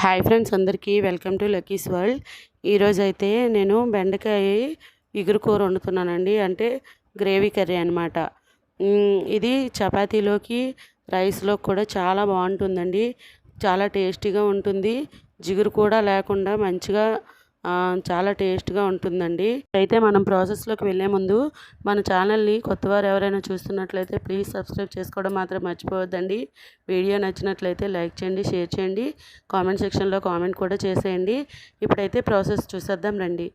Hi friends అందరికీ welcome to Lucky's world. ఈరోజు అయితే నేను బెండకాయ ఇగురు కూర వండుతున్నానండి. అంటే గ్రేవీ కర్రీ అనమాట ఇది చపాతీలోకి రైస్లోకి కూడా చాలా బాగుంటుందండి. చాలా టేస్టీగా ఉంటుంది. జిగురు కూడా లేకుండా మంచిగా చాలా టేస్ట్గా ఉంటుందండి. అయితే మనం ప్రాసెస్లోకి వెళ్ళే ముందు మన ఛానల్ని కొత్తవారు ఎవరైనా చూస్తున్నట్లయితే ప్లీజ్ సబ్స్క్రైబ్ చేసుకోవడం మాత్రం మర్చిపోవద్దండి. వీడియో నచ్చినట్లయితే లైక్ చేయండి షేర్ చేయండి కామెంట్ సెక్షన్లో కామెంట్ కూడా చేసేయండి. ఇప్పుడైతే ప్రాసెస్ చూసేద్దాం రండి.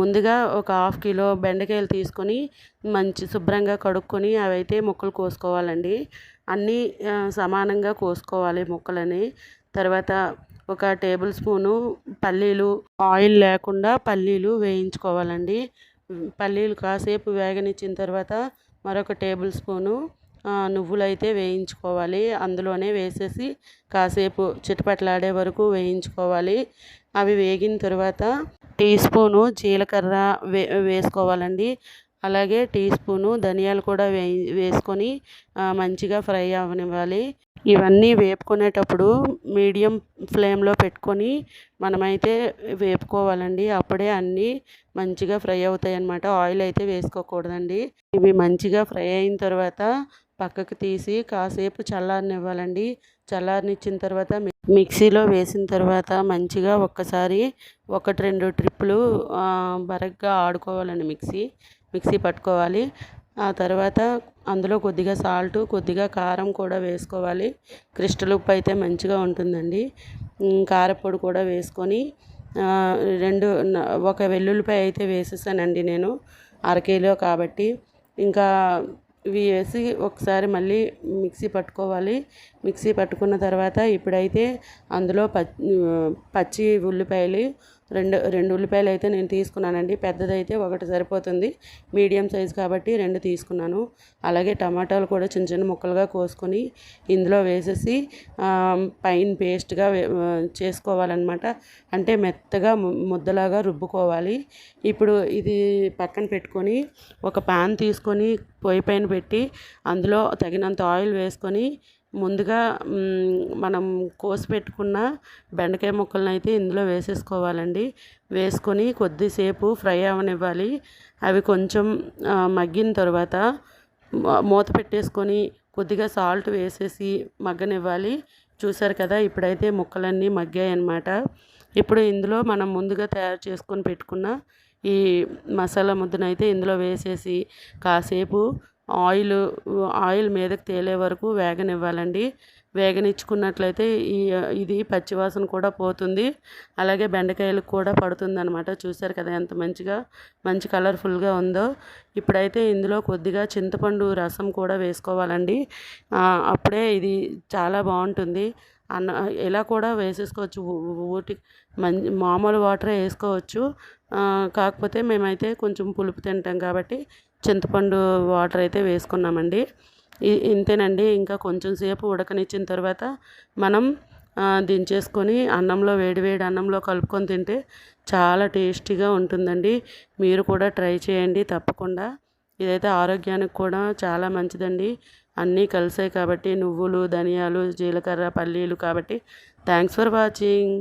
ముందుగా ఒక హాఫ్ కిలో బెండకాయలు తీసుకొని మంచి శుభ్రంగా కడుక్కొని అవైతే ముక్కలు కోసుకోవాలండి. అన్నీ సమానంగా కోసుకోవాలి ముక్కలని. తర్వాత ఒక టేబుల్ స్పూను పల్లీలు ఆయిల్ లేకుండా పల్లీలు వేయించుకోవాలండి. పల్లీలు కాసేపు వేగనిచ్చిన తర్వాత మరొక టేబుల్ స్పూను నువ్వులు అయితే వేయించుకోవాలి. అందులోనే వేసేసి కాసేపు చిటపట్లాడే వరకు వేయించుకోవాలి. అవి వేగిన తర్వాత టీ స్పూను జీలకర్ర వే వేసుకోవాలండి. అలాగే టీ స్పూను ధనియాలు కూడా వే వేసుకొని మంచిగా ఫ్రై అవనివ్వాలి. ఇవన్నీ వేపుకునేటప్పుడు మీడియం ఫ్లేమ్లో పెట్టుకొని మనమైతే వేపుకోవాలండి. అప్పుడే అన్నీ మంచిగా ఫ్రై అవుతాయి అన్నమాట ఆయిల్ అయితే వేసుకోకూడదండి. ఇవి మంచిగా ఫ్రై అయిన తర్వాత పక్కకు తీసి కాసేపు చల్లారనివ్వాలండి. చల్లారనిచ్చిన తర్వాత మిక్సీలో వేసిన తర్వాత మంచిగా ఒక్కసారి ఒకటి రెండు ట్రిప్పులు బరగ్గా ఆడుకోవాలండి మిక్సీ. మిక్సీ పట్టుకోవాలి. ఆ తర్వాత అందులో కొద్దిగా సాల్ట్ కొద్దిగా కారం కూడా వేసుకోవాలి. క్రిస్టల్ ఉప్పు అయితే మంచిగా ఉంటుందండి. కారపొడి కూడా వేసుకొని రెండు ఒక వెల్లుల్లిపాయ అయితే వేసేసానండి నేను అరకిలో కాబట్టి. ఇంకా ఇవి వేసి ఒకసారి మళ్ళీ మిక్సీ పట్టుకోవాలి. మిక్సీ పట్టుకున్న తర్వాత ఇప్పుడైతే అందులో పచ్చి ఉల్లిపాయలు రెండు రెండు ఉల్లిపాయలు అయితే నేను తీసుకున్నానండి. పెద్దదైతే ఒకటి సరిపోతుంది. మీడియం సైజ్ కాబట్టి రెండు తీసుకున్నాను. అలాగే టమాటాలు కూడా చిన్న చిన్న ముక్కలుగా కోసుకొని ఇందులో వేసేసి పైన పేస్ట్గా చేసుకోవాలన్నమాట. అంటే మెత్తగా ముద్దలాగా రుబ్బుకోవాలి. ఇప్పుడు ఇది పక్కన పెట్టుకొని ఒక పాన్ తీసుకొని పొయ్యి పైన పెట్టి అందులో తగినంత ఆయిల్ వేసుకొని ముందుగా మనం కోసి పెట్టుకున్న బెండకాయ ముక్కలను అయితే ఇందులో వేసేసుకోవాలండి. వేసుకొని కొద్దిసేపు ఫ్రై అవనివ్వాలి. అవి కొంచెం మగ్గిన తర్వాత మూత పెట్టేసుకొని కొద్దిగా సాల్ట్ వేసేసి మగ్గనివ్వాలి. చూసారు కదా ఇప్పుడైతే ముక్కలన్నీ మగ్గాయి అన్నమాట ఇప్పుడు ఇందులో మనం ముందుగా తయారు చేసుకొని పెట్టుకున్న ఈ మసాలా ముద్దనైతే ఇందులో వేసేసి కాసేపు ఆయిల్ ఆయిల్ మీదకి తేలే వరకు వేగనివ్వాలండి. వేగనిచ్చుకున్నట్లయితే ఈ ఇది పచ్చివాసన కూడా పోతుంది. అలాగే బెండకాయలకు కూడా పడుతుంది అనమాట చూసారు కదా ఎంత మంచిగా మంచి కలర్ఫుల్గా ఉందో. ఇప్పుడైతే ఇందులో కొద్దిగా చింతపండు రసం కూడా వేసుకోవాలండి. అప్పుడే ఇది చాలా బాగుంటుంది. అన్న ఇలా కూడా వేసేసుకోవచ్చు. ఊటి మంచి మామూలు వాటరే వేసుకోవచ్చు. కాకపోతే మేమైతే కొంచెం పులుపు తింటాం కాబట్టి చింతపండు వాటర్ అయితే వేసుకున్నామండి. ఇంతేనండి. ఇంకా కొంచెం సేపు ఉడకనిచ్చిన తర్వాత మనం దించేసుకొని అన్నంలో వేడివేడి అన్నంలో కలుపుకొని తింటే చాలా టేస్టీగా ఉంటుందండి. మీరు కూడా ట్రై చేయండి తప్పకుండా. ఇదైతే ఆరోగ్యానికి కూడా చాలా మంచిదండి. అన్నీ కలిసాయి కాబట్టి నువ్వులు ధనియాలు జీలకర్ర పల్లీలు కాబట్టి థ్యాంక్స్ ఫర్ వాచింగ్.